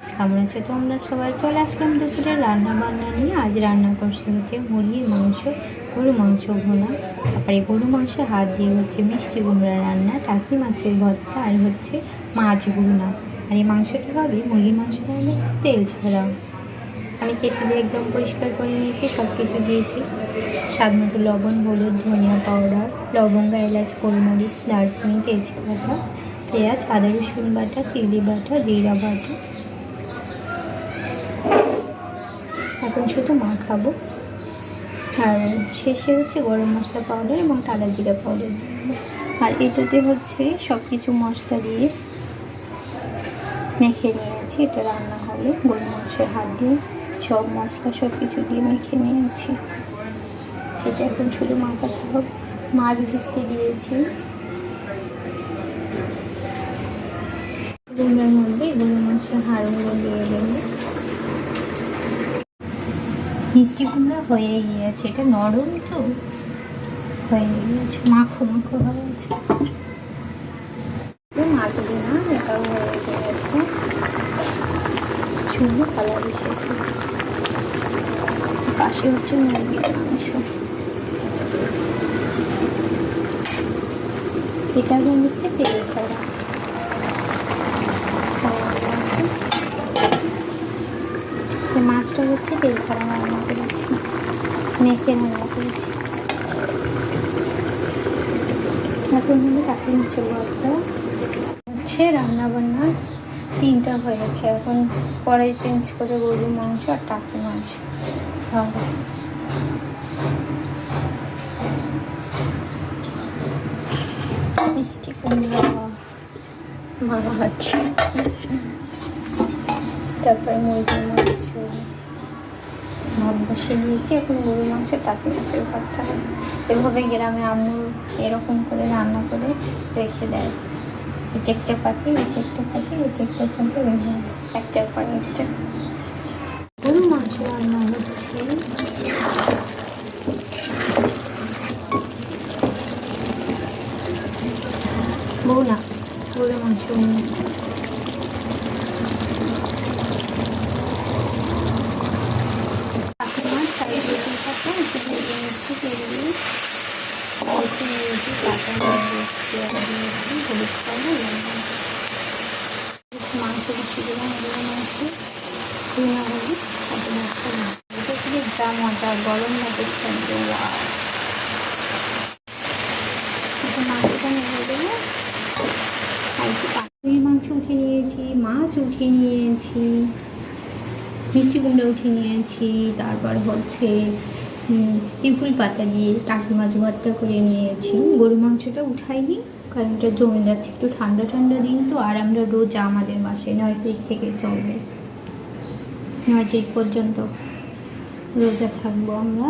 কেমন আছো তোমরা সবাই চলে আসলাম দুপুরে রান্না বান্না নিয়ে। আজ রান্না করছে হচ্ছে মুরগির মাংস গরু মাংস ভোনা। তারপরে গরু মাংসের হাত দিয়ে হচ্ছে মিষ্টি কুমড়া রান্না, টাকি মাছের ভর্তা আর হচ্ছে মাছ ভুনা। আর এই মাংসটা হবে, মুরগির মাংসটা হবে তেল ছাড়া। আমি কেটে দিয়ে একদম পরিষ্কার করে নিয়েছি সব কিছু দিয়েছি। স্বাদ মতো লবণ, হলুদ, ধনিয়া পাউডার, লবঙ্গ, এলাচ, গোলমরিচ, দারচিনি, তেজপাতা, পেঁয়াজ, আদা রসুন বাটা, চিলি বাটা, জিরা বাটা এখন শুধু মাখাবো আর শেষে হচ্ছে গরম মশলা পাউডার এবং টালা জিরা পাউডার আর এটাতে হচ্ছে সব কিছু মশলা দিয়ে মেখে নিয়েছি। এটা রান্না হবে গরু মাংসের হাত দিয়ে। সব মশলা সব কিছু দিয়ে মেখে নিয়েছি। সেটা এখন শুধু মাখাতে হবে মাছ ভিজতে দিয়েছি। কুমড়ার মধ্যে গরু মাংসের হাড়গুলো দিয়ে দেবো মিষ্টি কুমড়া হয়ে গিয়েছে, এটা নরম তো? হয়ে গিয়েছে, মাখো মাখো হয়ে গেছে এটাও হয়ে শুধু কালার পাশে হচ্ছে মাংস এটা হচ্ছে তেল ছাড়া মাছটা হচ্ছে তেল ছাড়া রান্না করেছি। মেখে রান্না করেছি। এখন হলো চাকরি মাছের ভর্তা হচ্ছে রান্না বান্না তিনটা হয়ে গেছে। এখন পরে চেঞ্জ করে গরুর মাংস আর টাকি মাছ হবে। মিষ্টি কুমড়া ভালো হচ্ছে তারপরে মুরগির মাংস। ভাত বসিয়ে দিয়েছি এখন গরুর মাংস টাকি মাছের ভর্তা হবে। এভাবে গ্রামে আম্মু এরকম করে রান্না করে রেখে দেয়। এটা একটা পাতি এটা একটা পাতি এটা একটা এভাবে একটার পর একটা গরু মাংস রান্না হচ্ছে। বউ না, গরু মাংস মাংস মাংস ধুনা হলুদ সাথে মশলা এটা খুবই যা মজা গরম ভাতের সঙ্গে মাংসটা নেড়ে দেবো আর মাংস উঠে নিয়েছি। মাছ উঠে নিয়েছি মিষ্টি কুমড়া উঠে নিয়েছি তারপর হচ্ছে পিপুল পাতা দিয়ে টাকি মাছ ভর্তা করে নিয়েছি গরু মাংসটা উঠাইনি কারণ এটা জমে যাচ্ছে, একটু ঠান্ডা ঠান্ডা দিন তো, আর আমরা রোজ আমাদের মাসে নয় তারিখ থেকে চলবে। নয় তারিখ পর্যন্ত রোজা থাকব আমরা।